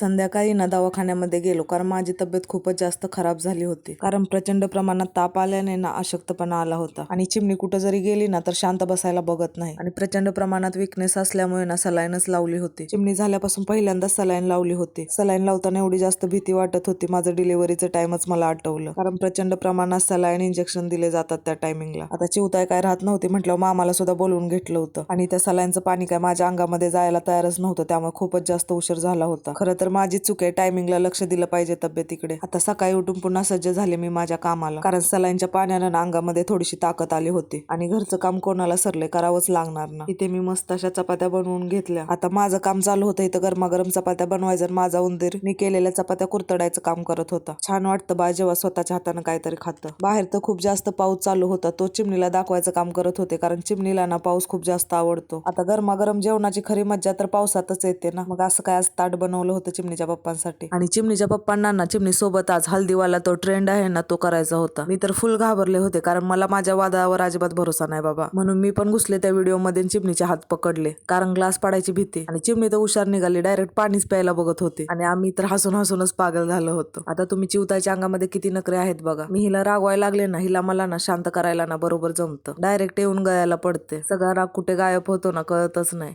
संध्याकाळी ना दवाखान्यामध्ये गेलो कारण माझी तब्येत खूपच जास्त खराब झाली होती. कारण प्रचंड प्रमाणात ताप आल्याने ना अशक्तपणा आला होता. आणि चिमणी कुठं जरी गेली ना तर शांत बसायला बघत नाही. आणि प्रचंड प्रमाणात विकनेस असल्यामुळे ना सलाईनच लावली होती. चिमणी झाल्यापासून पहिल्यांदाच सलाईन लावली होती. सलाईन लावताना एवढी जास्त भीती वाटत होती. माझं डिलिव्हरीचं टाइमच मला आठवलं. कारण प्रचंड प्रमाणात सलाईन इंजेक्शन दिले जातात त्या टायमिंगला आता चिवताय काय राहत नव्हती म्हटलं मामाला सुद्धा बोलवून घेतलं होतं. आणि त्या सलाईनचं पाणी काय माझ्या अंगामध्ये जायला तयारच नव्हतं. त्यामुळे खूपच जास्त उशीर झाला होता. खरं तर तर माझी चूक आहे. टायमिंगला लक्ष दिलं पाहिजे तब्येतीकडे आता सकाळी उठून पुन्हा सज्ज झाले मी माझ्या कामाला. कारण सलाईनच्या पाण्यानं अंगामध्ये थोडीशी ताकद आली होती. आणि घरचं काम कोणाला सरले करावंच लागणार ना. इथे मी मस्त अशा चपात्या बनवून घेतल्या. आता माझं काम चालू होतं. इथं गरमागरम चपात्या बनवायचं माझा उंदीर. मी केलेल्या चपात्या कुरतडायचं काम करत होता. छान वाटतं बा जेव्हा स्वतःच्या हातानं काहीतरी खातं. बाहेर तर खूप जास्त पाऊस चालू होता. तो चिमणीला दाखवायचं काम करत होते. कारण चिमणीला ना पाऊस खूप जास्त आवडतो. आता गरमागरम जेवणाची खरी मज्जा तर पावसातच येते ना. मग असं काय आज ताट बनवलं होतं चिमणीच्या पप्पांसाठी. आणि चिमणीच्या पप्पांना ना चिमणी सोबत आज हल्दीवाला तो ट्रेंड आहे ना तो करायचा होता. मी तर फुल घाबरले होते कारण मला माझ्या वादावर अजिबात भरोसा नाही बाबा. म्हणून मी पण घुसले त्या व्हिडिओमध्ये चिमणीचे हात पकडले. कारण ग्लास पाडायची भीती. आणि चिमणी तर हुशार निघाली डायरेक्ट पाणीच प्यायला बघत होते. आणि आम्ही तर हसून हसूनच पागल झालो होतो. आता तुम्ही चिवताच्या अंगामध्ये किती नकरे आहेत बघा. मी हिला रागवायला लागले ना हिला मला ना शांत करायला ना बरोबर जमतं. डायरेक्ट येऊन गळायला पडते. सगळा राग कुठे गायब होतो ना कळतच नाही.